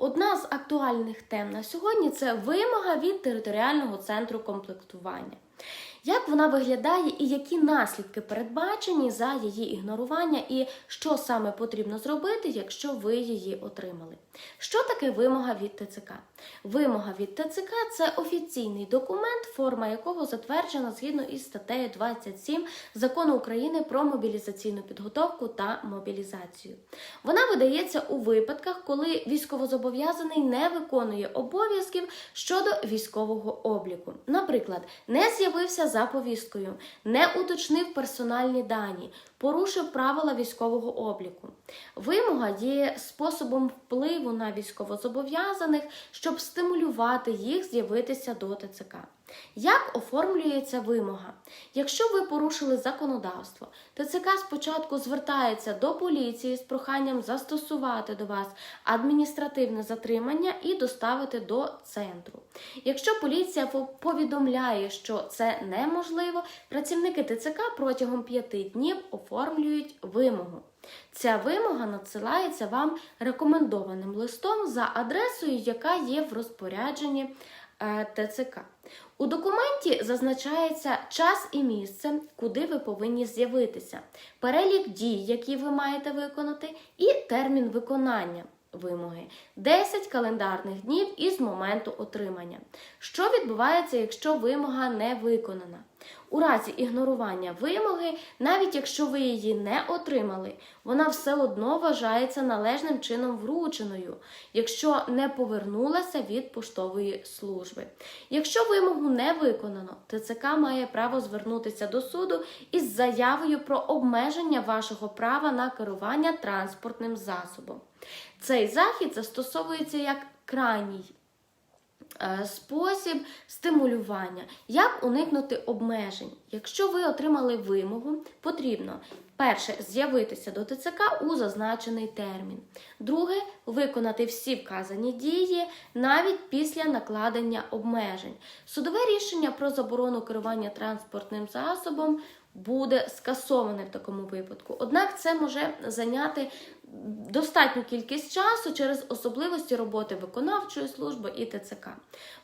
Одна з актуальних тем на сьогодні це вимога від територіального центру комплектування. Як вона виглядає і які наслідки передбачені за її ігнорування, і що саме потрібно зробити, якщо ви її отримали? Що таке вимога від ТЦК? Вимога від ТЦК це офіційний документ, форма якого затверджена згідно із статтею 27 закону України про мобілізаційну підготовку та мобілізацію. Вона видається у випадках, коли військовозобов'язаний не виконує обов'язків щодо військового обліку. Наприклад, не з'явився за повісткою, не уточнив персональні дані, порушив правила військового обліку. Вимога є способом впливу на військовозобов'язаних, щоб стимулювати їх з'явитися до ТЦК. Як оформлюється вимога? Якщо ви порушили законодавство, ТЦК спочатку звертається до поліції з проханням застосувати до вас адміністративне затримання і доставити до центру. Якщо поліція повідомляє, що це неможливо, працівники ТЦК протягом п'яти днів оформлюють вимогу. Ця вимога надсилається вам рекомендованим листом за адресою, яка є в розпорядженні ТЦК. У документі зазначається час і місце, куди ви повинні з'явитися, перелік дій, які ви маєте виконати, і термін виконання вимоги 10 календарних днів із моменту отримання. Що відбувається, якщо вимога не виконана? У разі ігнорування вимоги, навіть якщо ви її не отримали, вона все одно вважається належним чином врученою, якщо не повернулася від поштової служби. Якщо вимогу не виконано, ТЦК має право звернутися до суду із заявою про обмеження вашого права на керування транспортним засобом. Цей захід застосовується як крайній спосіб стимулювання. Як уникнути обмежень? Якщо ви отримали вимогу, потрібно перше з'явитися до ТЦК у зазначений термін. Друге виконати всі вказані дії навіть після накладення обмежень. Судове рішення про заборону керування транспортним засобом буде скасоване в такому випадку. Однак це може зайняти достатню кількість часу через особливості роботи виконавчої служби і ТЦК.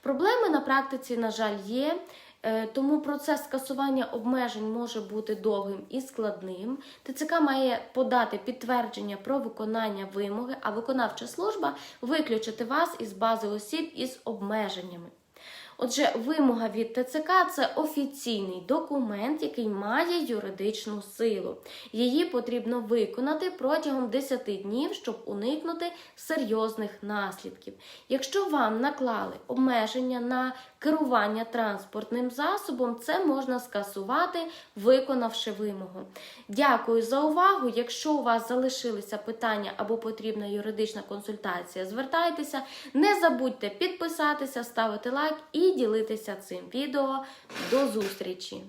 Проблеми на практиці, на жаль, є. е, Тому процес скасування обмежень може бути довгим і складним. ТЦК має подати підтвердження про виконання вимоги, а виконавча служба виключити вас із бази осіб із обмеженнями. Отже, вимога від ТЦК це офіційний документ, який має юридичну силу. Її потрібно виконати протягом 10 днів, щоб уникнути серйозних наслідків. Якщо вам наклали обмеження на керування транспортним засобом, це можна скасувати, виконавши вимогу. Дякую за увагу. Якщо у вас залишилися питання або потрібна юридична консультація, звертайтеся. Не забудьте підписатися, ставити лайк і ділитися цим відео. До зустрічі!